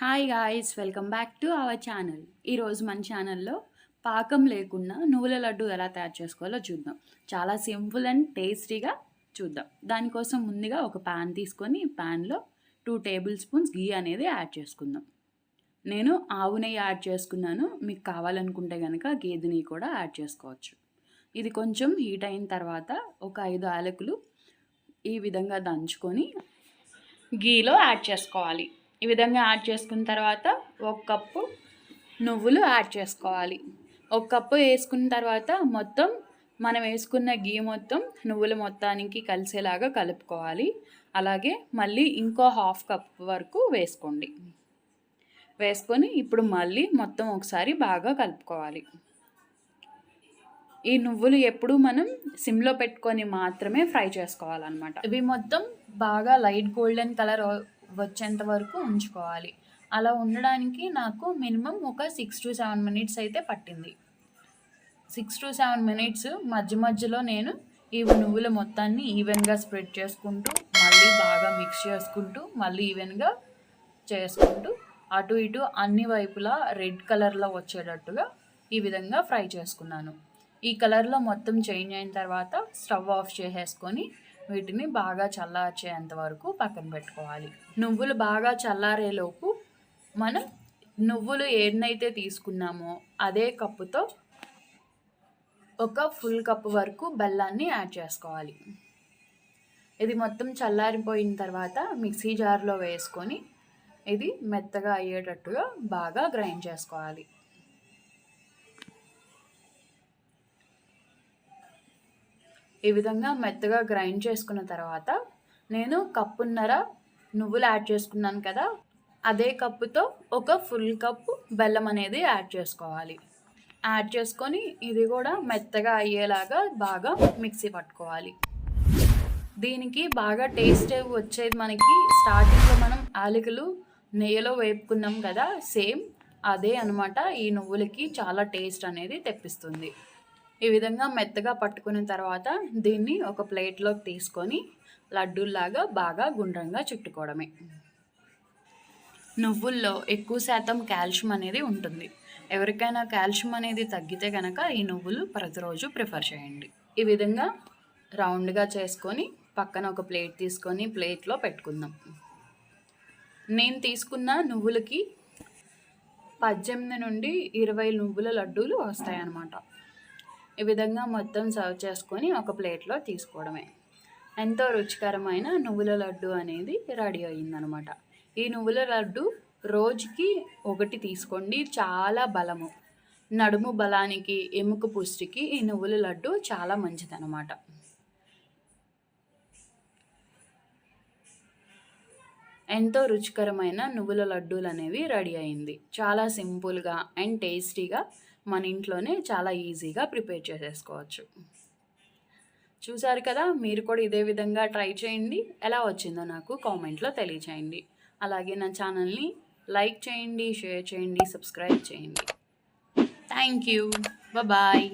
Hi guys welcome back to our channel ఈరోజు మన ఛానల్లో పాకం లేకుండా నువ్వుల లడ్డు ఎలా తయారు చేసుకోవాలో చూద్దాం. చాలా సింపుల్ అండ్ టేస్టీగా చూద్దాం. దానికోసం ముందుగా ఒక ప్యాన్ తీసుకొని ప్యాన్లో టూ టేబుల్ స్పూన్స్ గీ అనేది యాడ్ చేసుకుందాం. నేను ఆవు నెయ్యి యాడ్ చేసుకున్నాను. మీకు కావాలనుకుంటే కనుక గేదె నెయ్యి కూడా యాడ్ చేసుకోవచ్చు. ఇది కొంచెం హీట్ అయిన తర్వాత ఒక ఐదు యాలకులు ఈ విధంగా దంచుకొని గీలో యాడ్ చేసుకోవాలి. ఈ విధంగా యాడ్ చేసుకున్న తర్వాత ఒక కప్పు నువ్వులు యాడ్ చేసుకోవాలి. ఒక కప్పు వేసుకున్న తర్వాత మొత్తం మనం వేసుకున్న గీ మొత్తం నువ్వుల మొత్తానికి కలిసేలాగా కలుపుకోవాలి. అలాగే మళ్ళీ ఇంకో హాఫ్ కప్ వరకు వేసుకోండి. వేసుకొని ఇప్పుడు మళ్ళీ మొత్తం ఒకసారి బాగా కలుపుకోవాలి. ఈ నువ్వులు ఎప్పుడు మనం సిమ్లో పెట్టుకొని మాత్రమే ఫ్రై చేసుకోవాలన్నమాట. ఇవి మొత్తం బాగా లైట్ గోల్డెన్ కలర్ వచ్చేంత వరకు ఉంచుకోవాలి. అలా ఉండడానికి నాకు మినిమం ఒక సిక్స్ టు సెవెన్ మినిట్స్ అయితే పట్టింది. సిక్స్ టు సెవెన్ మినిట్స్ మధ్య మధ్యలో నేను ఈ నువ్వుల మొత్తాన్ని ఈవెన్గా స్ప్రెడ్ చేసుకుంటూ మళ్ళీ బాగా మిక్స్ చేసుకుంటూ మళ్ళీ ఈవెన్గా చేసుకుంటూ అటు ఇటు అన్ని వైపులా రెడ్ కలర్లో వచ్చేటట్టుగా ఈ విధంగా ఫ్రై చేసుకున్నాను. ఈ కలర్లో మొత్తం చేంజ్ అయిన తర్వాత స్టవ్ ఆఫ్ చేసేసుకొని వీటిని బాగా చల్లార్చేంత వరకు పక్కన పెట్టుకోవాలి. నువ్వులు బాగా చల్లారేలోపు మనం నువ్వులు ఏదైతే తీసుకున్నామో అదే కప్పుతో ఒక ఫుల్ కప్ వరకు బెల్లాన్ని యాడ్ చేసుకోవాలి. ఇది మొత్తం చల్లారిపోయిన తర్వాత మిక్సీ జార్లో వేసుకొని ఇది మెత్తగా అయ్యేటట్టుగా బాగా గ్రైండ్ చేసుకోవాలి. ఈ విధంగా మెత్తగా గ్రైండ్ చేసుకున్న తర్వాత నేను కప్పున్నర నువ్వులు యాడ్ చేసుకున్నాను కదా అదే కప్పుతో ఒక ఫుల్ కప్పు బెల్లం అనేది యాడ్ చేసుకోవాలి. యాడ్ చేసుకొని ఇది కూడా మెత్తగా అయ్యేలాగా బాగా మిక్సీ పట్టుకోవాలి. దీనికి బాగా టేస్ట్ వచ్చేది మనకి స్టార్టింగ్లో మనం ఆలికలు నెయ్యిలో వేపుకున్నాం కదా సేమ్ అదే అనమాట ఈ నువ్వులకి చాలా టేస్ట్ అనేది తెప్పిస్తుంది. ఈ విధంగా మెత్తగా పట్టుకున్న తర్వాత దీన్ని ఒక ప్లేట్లోకి తీసుకొని లడ్డూల్లాగా బాగా గుండ్రంగా చుట్టుకోవడమే. నువ్వుల్లో ఎక్కువ శాతం కాల్షియం అనేది ఉంటుంది. ఎవరికైనా కాల్షియం అనేది తగ్గితే కనుక ఈ నువ్వులు ప్రతిరోజు ప్రిఫర్ చేయండి. ఈ విధంగా రౌండ్గా చేసుకొని పక్కన ఒక ప్లేట్ తీసుకొని ప్లేట్లో పెట్టుకుందాం. నేను తీసుకున్న నువ్వులకి పద్దెనిమిది నుండి ఇరవై నువ్వుల లడ్డూలు వస్తాయన్నమాట. ఈ విధంగా మొత్తం సర్వ్ చేసుకొని ఒక ప్లేట్లో తీసుకోవడమే. ఎంతో రుచికరమైన నువ్వుల లడ్డు అనేది రెడీ అయ్యిందనమాట. ఈ నువ్వుల లడ్డు రోజుకి ఒకటి తీసుకోండి చాలా బలము. నడుము బలానికి ఎముక పుష్టికి ఈ నువ్వుల లడ్డు చాలా మంచిదనమాట. ఎంతో రుచికరమైన నువ్వుల లడ్డూలు అనేవి రెడీ అయింది చాలా సింపుల్గా అండ్ టేస్టీగా మన ఇంట్లోనే చాలా ఈజీగా ప్రిపేర్ చేసేసుకోవచ్చు. చూసారు కదా మీరు కూడా ఇదే విధంగా ట్రై చేయండి. ఎలా వచ్చిందో నాకు కామెంట్లో తెలియచేయండి. అలాగే నా ఛానల్ని లైక్ చేయండి షేర్ చేయండి సబ్స్క్రైబ్ చేయండి. Thank you. బాయ్